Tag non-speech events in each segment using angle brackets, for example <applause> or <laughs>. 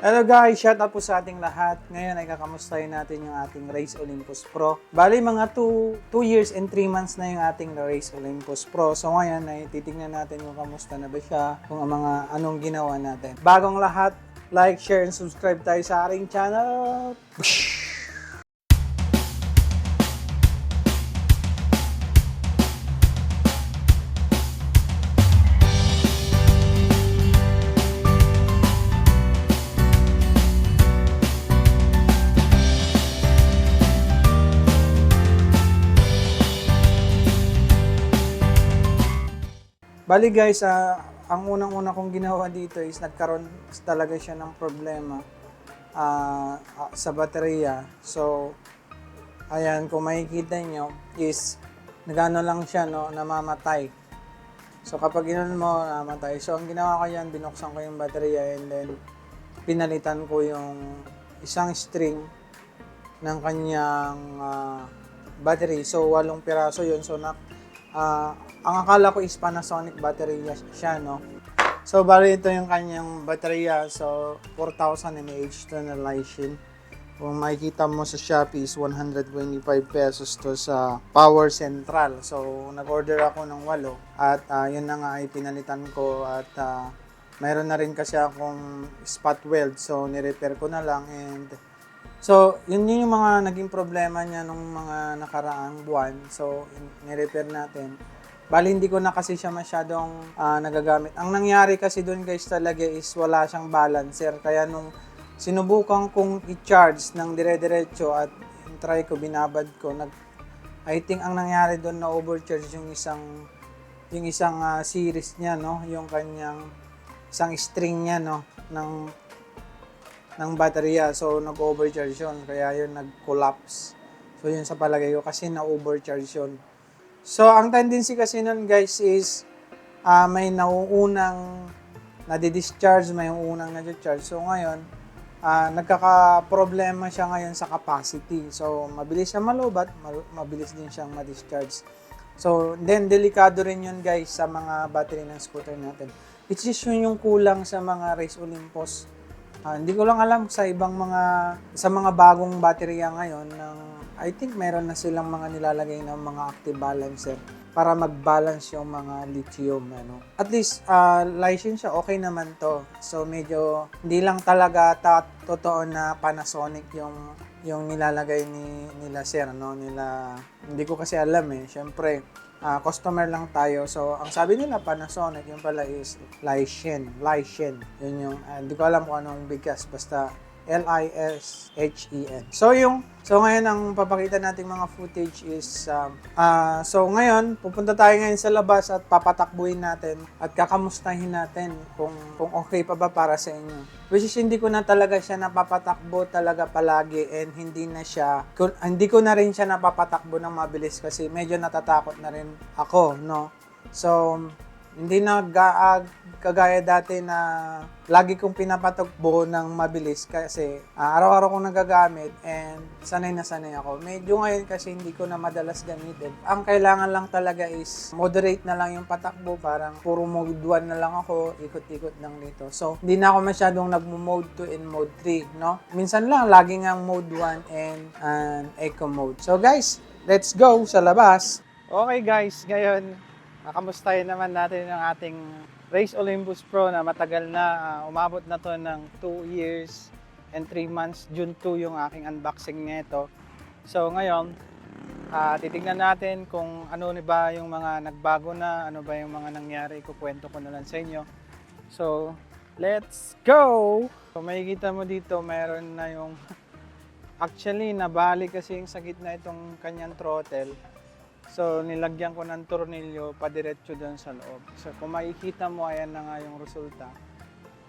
Hello guys, shout out po sa ating lahat. Ngayon ay kakamustahin natin yung ating Race Olympus Pro. Bali mga 2 years and 3 months na yung ating Race Olympus Pro. So ngayon ay titignan natin kung kamusta na ba siya, kung ang mga anong ginawa natin. Bagong lahat, like, share, and subscribe tayo sa ating channel. Bali guys, ah, ang unang-una kong ginawa dito is nagkaroon talaga siya ng problema ah, sa baterya. So, ayan, kung makikita nyo is nagano lang siya, no, namamatay. So, kapag ginon mo, namamatay. So, ang ginawa ko yan, binuksan ko yung baterya and then pinalitan ko yung isang string ng kanyang ah, battery. So, walong piraso yun. So, na, ah, ang akala ko is Panasonic battery siya, no? So, bali ito yung kanyang baterya. So, 4,000 mAh to na Lysin. Kung makikita mo sa Shopee is 125 pesos to sa Power Central. So, nag-order ako ng walo. At ah, yun na nga ay pinalitan ko. At ah, mayroon na rin kasi akong spot weld. So, nirepair ko na lang. And So, yun yun yung mga naging problema niya nung mga nakaraang buwan. So, nirepair natin. Bali, hindi ko na kasi siya masyadong ah, nagagamit. Ang nangyari kasi doon guys talaga is wala siyang balancer. Kaya nung sinubukan kong i-charge ng dire-diretso at try ko, binabad ko, nag, I think ang nangyari doon na overcharge yung isang yung isang ah, series niya, no? Yung kanyang isang string niya, no? ng ng baterya. So, nag-overcharge yun. Kaya yun, nag-collapse. So, yun sa palagay ko kasi na-overcharge yun. So, ang tendency kasi nun guys is ah, may nauunang nadi-discharge, may unang nadi-charge. So, ngayon, ah, nagkaka-problema siya ngayon sa capacity. So, mabilis siya malubat, mal- mabilis din siyang ma-discharge. So, then, delikado rin yun guys sa mga battery ng scooter natin. It's just yun yung kulang sa mga Race Olympus Ah, hindi ko lang alam sa ibang mga sa mga bagong baterya ngayon ng I think meron na silang mga nilalagay ng mga active balancer para mag-balance yung mga lithium ano. At least uh, license siya okay naman to. So medyo hindi lang talaga ta- totoo na Panasonic yung yung nilalagay ni nila sir no nila hindi ko kasi alam eh. Syempre ah, customer lang tayo. So, ang sabi nila Panasonic, yung pala is Lysen. Lysen. Yun yung, ah, hindi ko alam kung anong bigkas. Basta L-I-S-H-E-N. So, yung, so ngayon ang papakita nating mga footage is, um, ah, so ngayon, pupunta tayo ngayon sa labas at papatakbuhin natin at kakamustahin natin kung, kung okay pa ba para sa inyo. Which is, hindi ko na talaga siya napapatakbo talaga palagi and hindi na siya, hindi ko na rin siya napapatakbo ng mabilis kasi medyo natatakot na rin ako, no? So, hindi na ga- ah, kagaya dati na lagi kong pinapatakbo ng mabilis kasi ah, araw-araw kong nagagamit and sanay na sanay ako. Medyo ngayon kasi hindi ko na madalas gamitin. Ang kailangan lang talaga is moderate na lang yung patakbo. Parang puro mode 1 na lang ako, ikot-ikot lang dito. So, hindi na ako masyadong nagmo-mode 2 and mode 3, no? Minsan lang, lagi nga mode 1 and an eco mode. So guys, let's go sa labas. Okay guys, ngayon Nakamustahin naman natin ang ating Race Olympus Pro na matagal na. ah, umabot na to ng 2 years and 3 months. June 2 yung aking unboxing nito. So ngayon, ah, titignan natin kung ano ni ba yung mga nagbago na, ano ba yung mga nangyari. Kukwento ko na lang sa inyo. So, let's go! So, makikita mo dito, meron na yung... <laughs> Actually, nabali kasi yung sa gitna itong kanyang throttle. So, nilagyan ko ng tornilyo padiretso doon sa loob. So, kung makikita mo, ayan na nga yung resulta.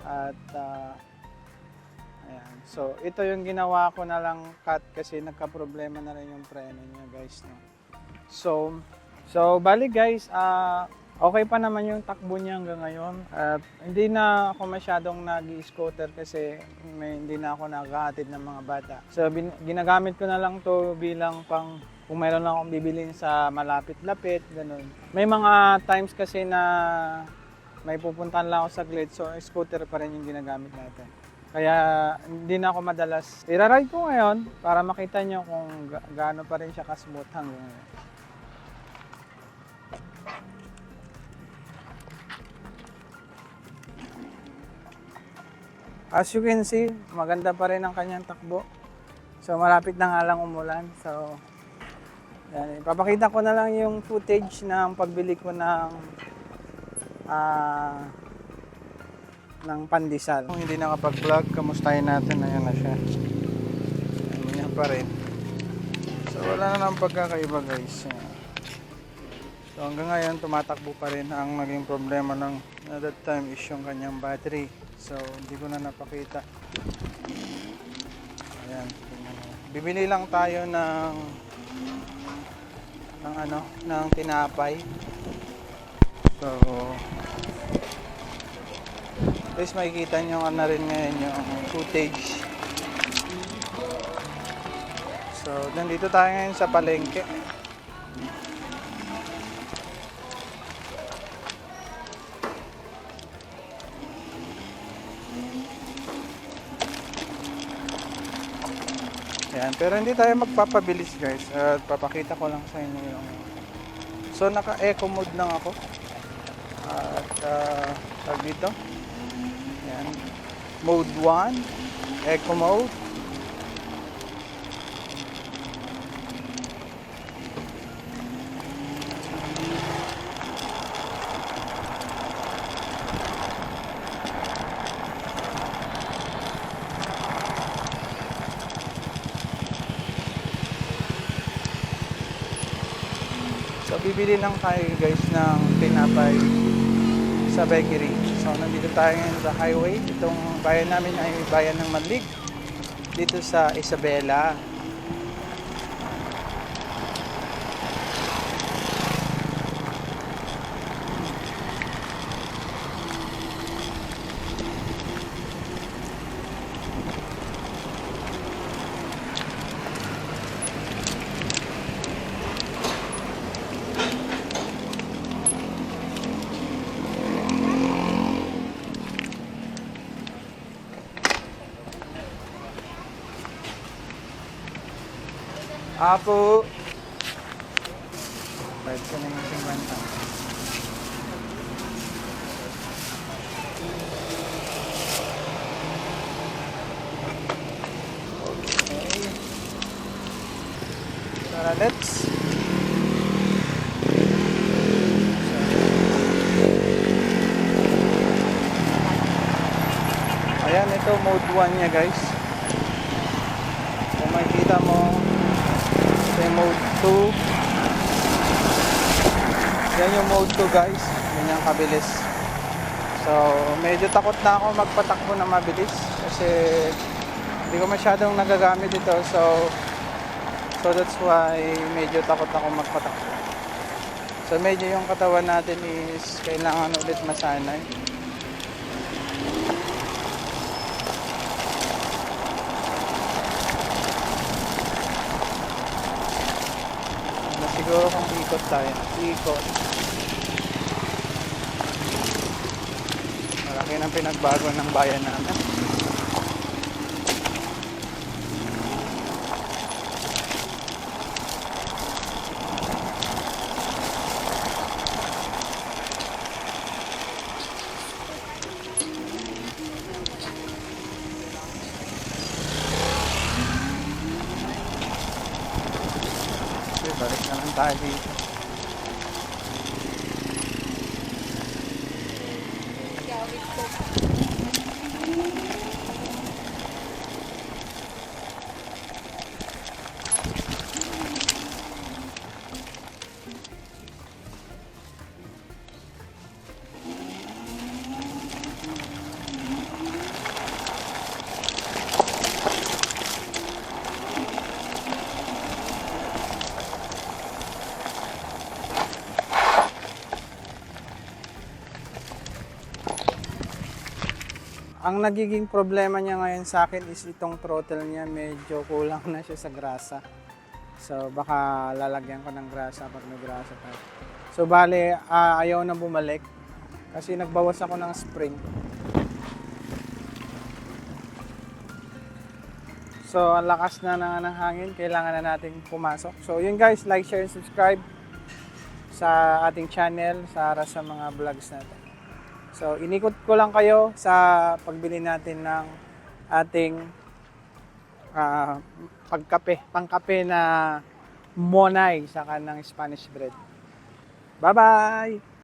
At, ah, ayan. So, ito yung ginawa ko na lang cut kasi nagka-problema na rin yung preno niya, guys. No? So, so, bali guys, ah, okay pa naman yung takbo niya hanggang ngayon. At hindi na ako masyadong nag-scooter kasi may, hindi na ako naghahatid ng mga bata. So, bin- ginagamit ko na lang to bilang pang kung mayroon lang akong bibilin sa malapit-lapit, ganun. May mga times kasi na may pupuntahan lang ako sa glade, so scooter pa rin yung ginagamit natin. Kaya hindi na ako madalas. Ira-ride ko ngayon para makita nyo kung ga- gaano pa rin siya kasmooth hanggang ngayon. As you can see, maganda pa rin ang kanyang takbo. So malapit na nga lang umulan. So yan, ipapakita ko na lang yung footage ng pagbili ko ng ah ng pandesal. Kung hindi nakapag-vlog, kamustahin natin na yun na siya. Ganyan pa rin. So wala na ng pagkakaiba guys. So hanggang ngayon tumatakbo pa rin. Ang naging problema ng at that time is yung kanyang battery. So hindi ko na napakita. Ayan. Bibili lang tayo ng ng ano, ng tinapay. So Guys, makikita nyo ano rin ngayon yung footage. So, nandito tayo ngayon sa palengke. Yan, pero hindi tayo magpapabilis guys. At papakita ko lang sa inyo yung So naka eco mode lang ako. At uh, tag dito. Yan. Mode 1, eco mode. So bibili lang tayo guys ng tinapay sa bakery. So nandito tayo ngayon sa highway. Itong bayan namin ay bayan ng Manlig. Dito sa Isabela. Apo. Bayad ka na yung 50. Okay. Tara, let's. Ayan, ito mode 1 niya guys. Kung makikita mo, yung mode 2. Yan yung mode 2 guys. Yan yung kabilis. So, medyo takot na ako magpatakbo na mabilis. Kasi hindi ko masyadong nagagamit ito. So, so that's why medyo takot ako magpatakbo. So, medyo yung katawan natin is kailangan ulit masanay. Ano, siguro kung ikot tayo. Ikot. Malaki ng pinagbago ng bayan namin. Balik na lang tayo Ang nagiging problema niya ngayon sa akin is itong throttle niya medyo kulang na siya sa grasa. So baka lalagyan ko ng grasa pag may grasa pa. So bale, ah, ayaw na bumalik kasi nagbawas ako ng spring. So, ang lakas na ng, ng hangin, kailangan na nating pumasok. So, yun guys, like, share, and subscribe sa ating channel para sa mga vlogs natin. So, inikot ko lang kayo sa pagbili natin ng ating ah, pagkape, pangkape na monay sa kanang Spanish bread. Bye-bye!